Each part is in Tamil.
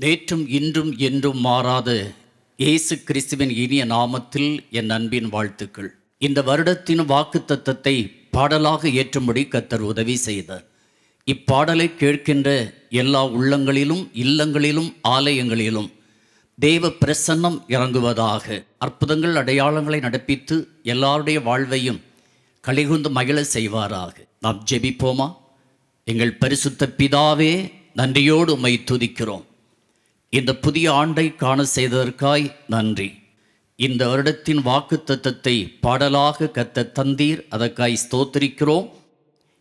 நேற்றும் இன்றும் என்றும் மாறாத இயேசு கிறிஸ்துவின் இனிய நாமத்தில் என் அன்பின் வாழ்த்துக்கள். இந்த வருடத்தின் வாக்கு பாடலாக ஏற்றும்படி கத்தர் உதவி செய்தார். இப்பாடலை கேட்கின்ற எல்லா உள்ளங்களிலும் இல்லங்களிலும் ஆலயங்களிலும் தேவ பிரசன்னம் இறங்குவதாக அற்புதங்கள் அடையாளங்களை நடப்பித்து எல்லாருடைய வாழ்வையும் கலிகுந்து மகிழ செய்வாராக. நாம் ஜெபிப்போமா? எங்கள் பரிசுத்த பிதாவே நன்றியோடு உம்மை துதிக்கிறோம். இந்த புதிய ஆண்டை காண செய்ததற்காய் நன்றி. இந்த வருடத்தின் வாக்கு தத்தத்தை பாடலாக கத்த தந்தீர். அதற்காய் ஸ்தோத்திரிக்கிறோம்.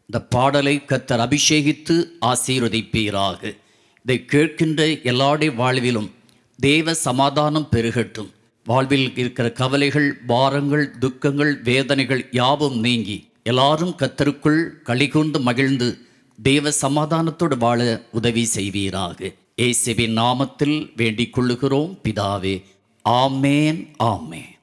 இந்த பாடலை கத்தர் அபிஷேகித்து ஆசீர்வதிப்பீராக. இதை கேட்கின்ற எல்லாருடைய வாழ்விலும் தேவ சமாதானம் பெருகட்டும். வாழ்வில் இருக்கிற கவலைகள் பாரங்கள் துக்கங்கள் வேதனைகள் யாவும் நீங்கி எல்லாரும் கத்தருக்குள் கலிகொண்டு மகிழ்ந்து தேவ சமாதானத்தோடு வாழ உதவி செய்வீராக. இயேசுவின் நாமத்தில் வேண்டிக் கொள்ளுகிறோம். பிதாவே ஆமேன் ஆமேன்.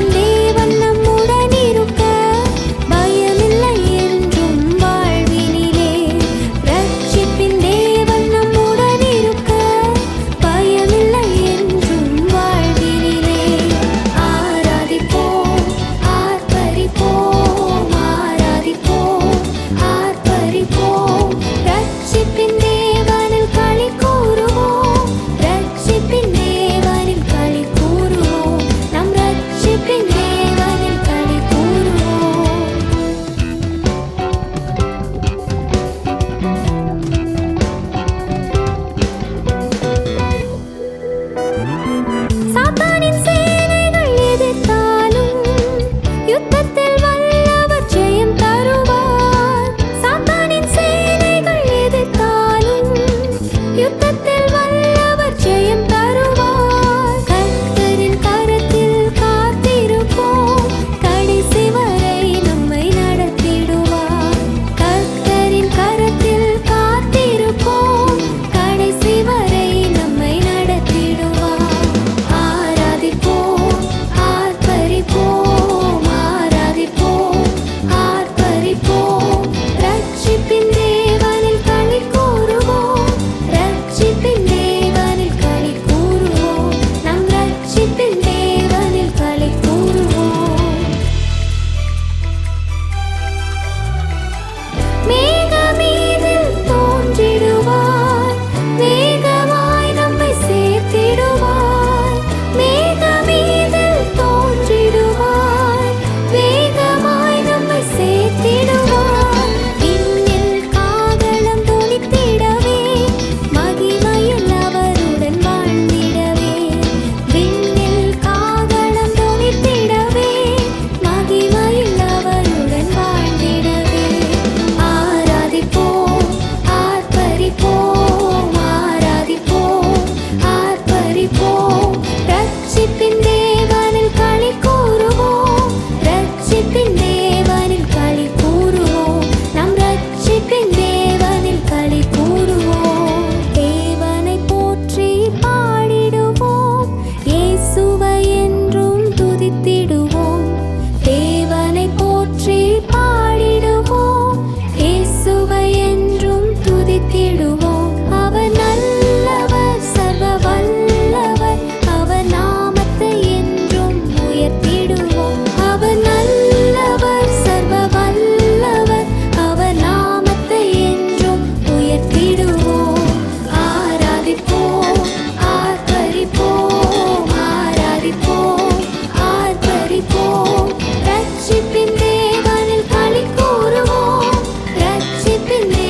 believe. விட்டு